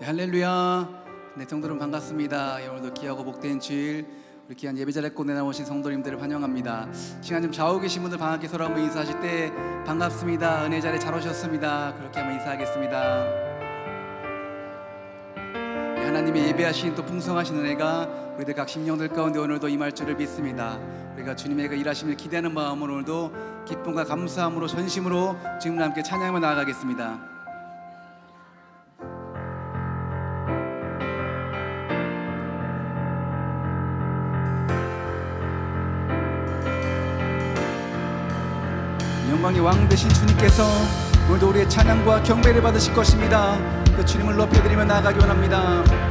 네, 할렐루야. 네, 성도들 반갑습니다. 예, 오늘도 귀하고 복된 주일 우리 귀한 예배 자리에 꼭 내나오신 성도님들을 환영합니다. 시간 좀 좌우 계신 분들 반갑게 서로 한번 인사하실 때 반갑습니다. 은혜 자리에 잘 오셨습니다. 그렇게 한번 인사하겠습니다. 네, 하나님의 예배하신 또 풍성하신 은혜가 우리들 각 심령들 가운데 오늘도 임할 줄을 믿습니다. 우리가 주님의 그 일하심을 기대하는 마음으로 오늘도 기쁨과 감사함으로 전심으로 지금 함께 찬양을 나아가겠습니다. 영광의 왕 되신 주님께서 오늘도 우리의 찬양과 경배를 받으실 것입니다. 그 주님을 높여드리며 나아가기 원합니다.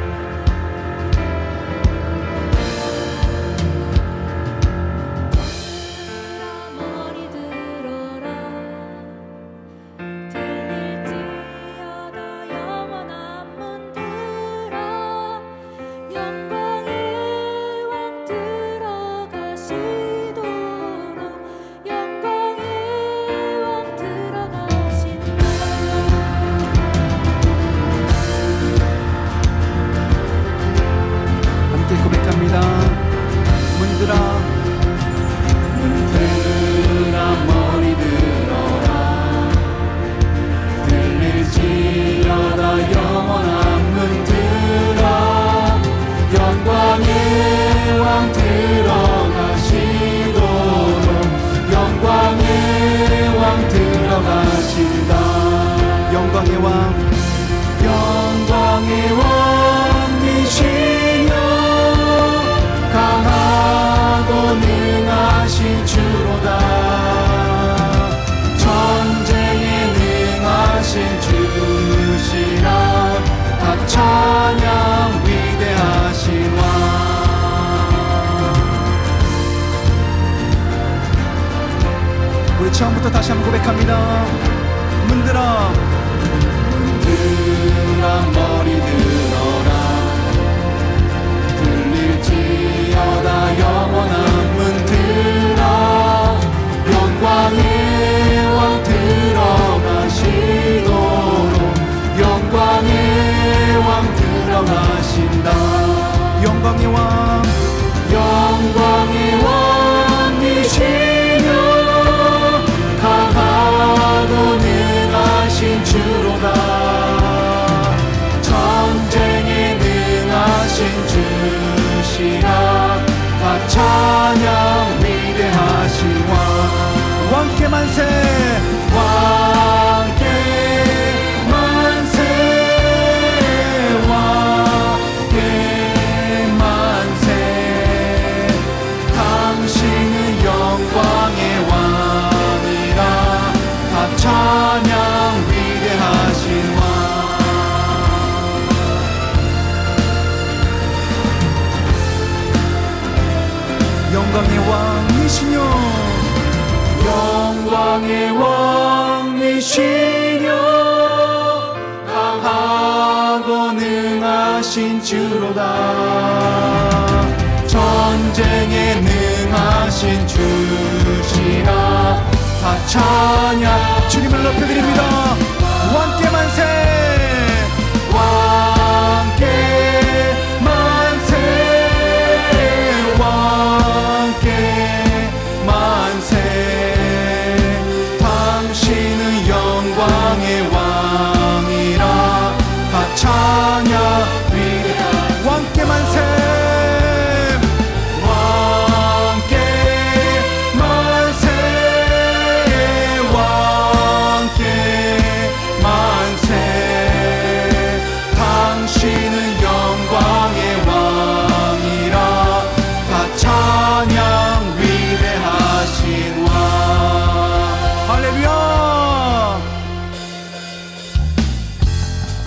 처음부터 다시 한번 고백합니다. 문들어. 문들어 머리 들어라. 들릴지어다 영원한 왕 이시여 강하고 능하신 주로다. 전쟁에 능하신 주시라. 다 찬양. 주님을 높여드립니다. 왕께 만세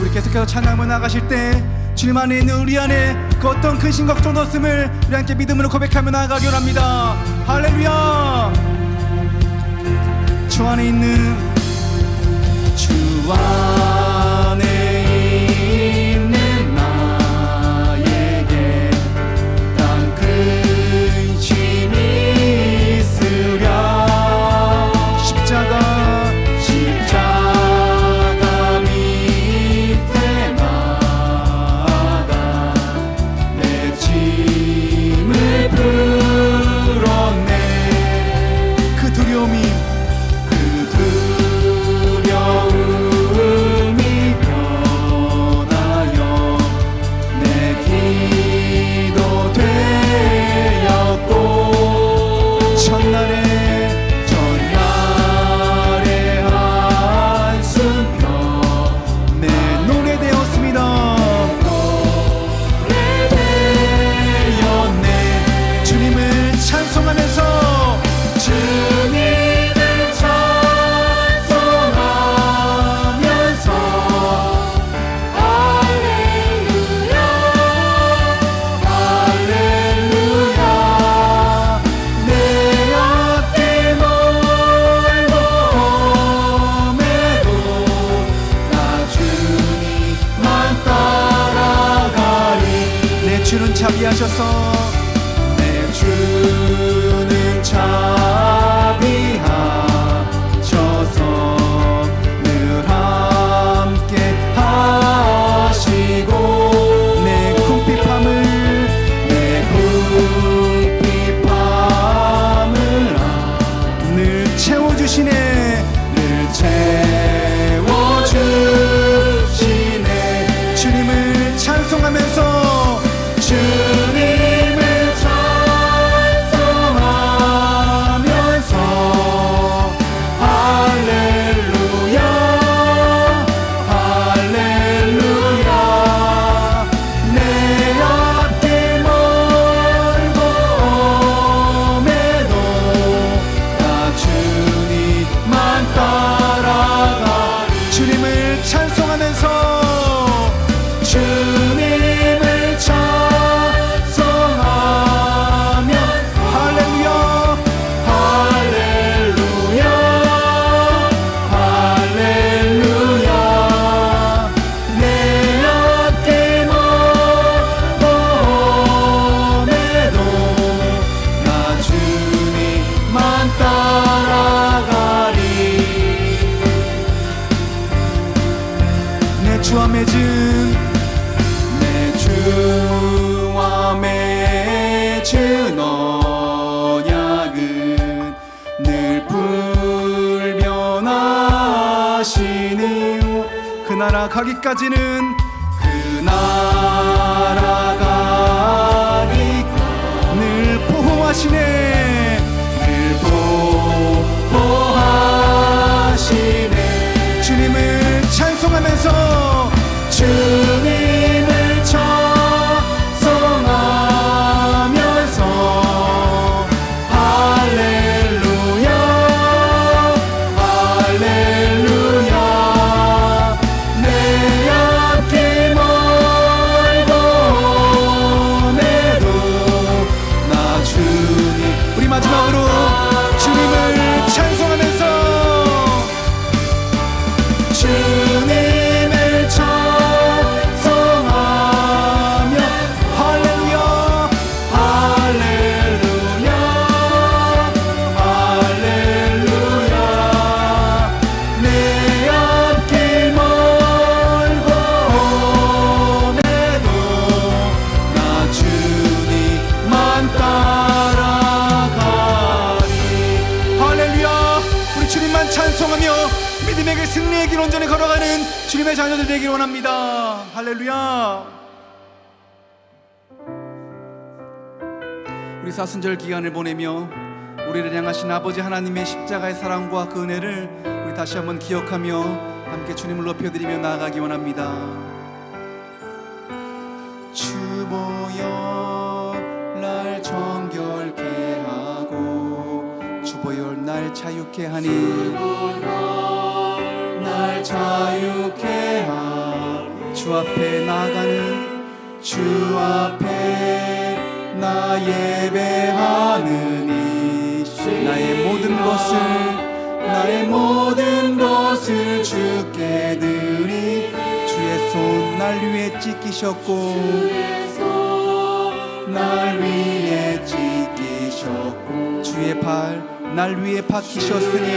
우리 계속해서 찬양을 나가실 때 주님 안에 있는 우리 안에 그 어떤 근심 걱정도 없음을 우리 함께 믿음으로 고백하며 나아가기 원합니다. 할렐루야. 주 안에 있는 주 안에 자비하셔서 내 주 주 주와 맺은 내 주와 맺은 언약은 늘 불변하시는 그 나라 가기까지는 그 나라 가기 늘 보호하시네 주님의 자녀들 되길 원합니다. 할렐루야. 우리 사순절 기간을 보내며 우리를 향하신 아버지 하나님의 십자가의 사랑과 그 은혜를 우리 다시 한번 기억하며 함께 주님을 높여드리며 나아가기 원합니다. 주보여 날 정결케 하고 주보여 날 자유케 하니. 날 자유케 하주 앞에 나가는 주 앞에 나 예배하느니 나의 모든 것을 나의 모든 것을 주께 드리. 주의 손 날 위에 찢기셨고 날 위에 찢기셨고 주의 발 날 위에 박히셨으니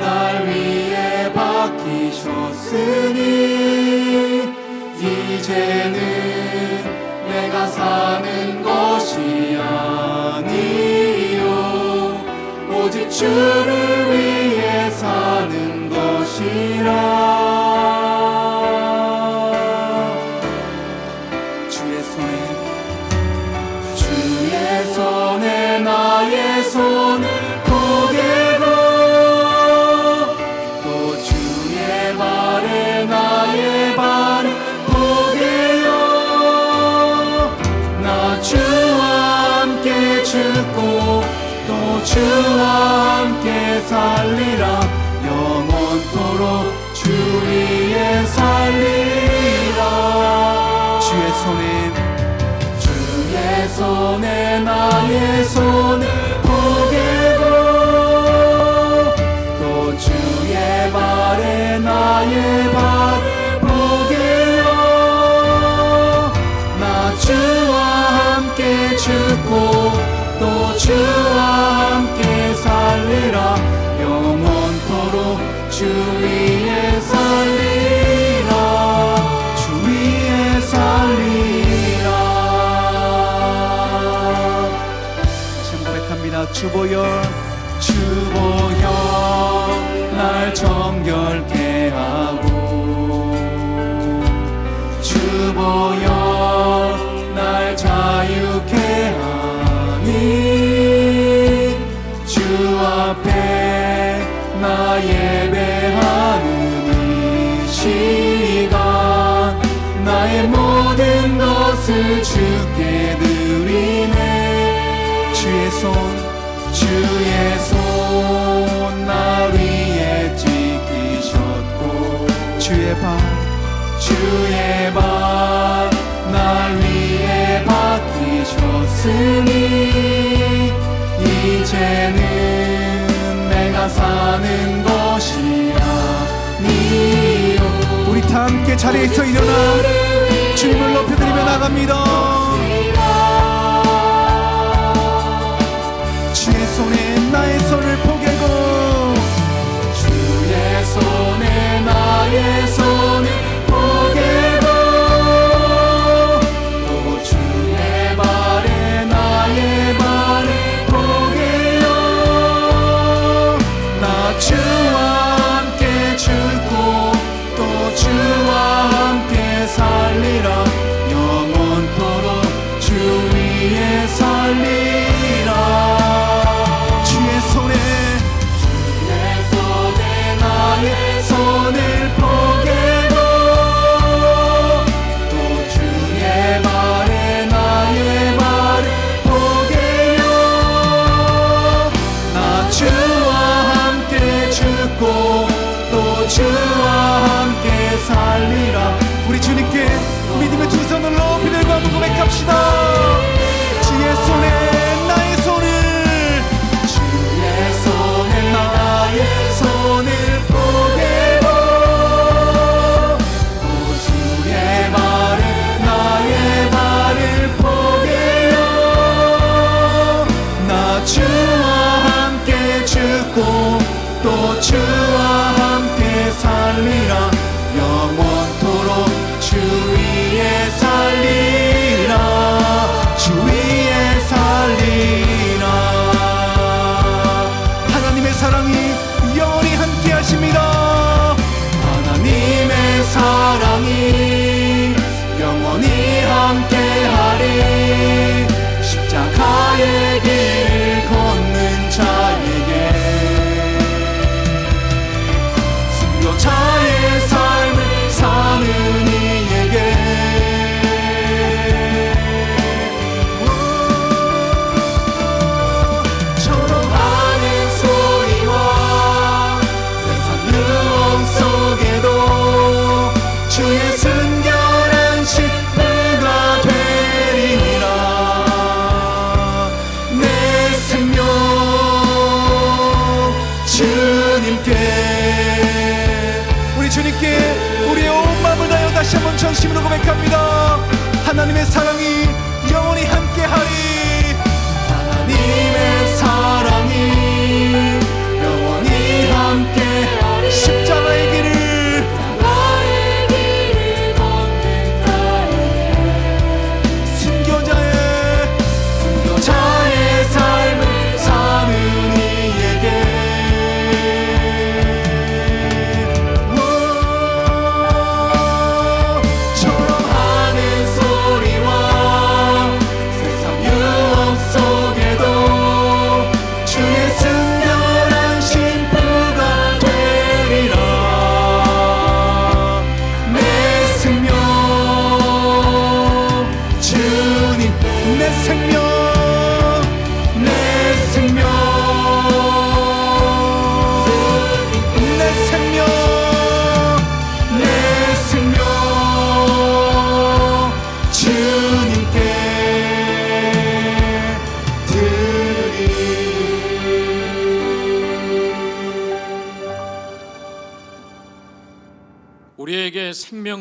날 위에 박히셨으니 이제는 내가 사는 것이 아니요. 오직 주를 위해 사는 것이라 주와 함께 살리라 주와 함께 살리라. 영원토록 주 위에 살리라. 주 위에 살리라. 참 고백합니다. 주보여 주보여. 날 정결케 주의 법날 위해 박히셨으니 이제는 내가 사는 것이 아니요. 우리 다 함께 자리에서 일어나. 주님을 높여드리며 나갑니다. 주의 손에 나의 손을 고백합니다. 하나님의 사랑이 우리에게 생명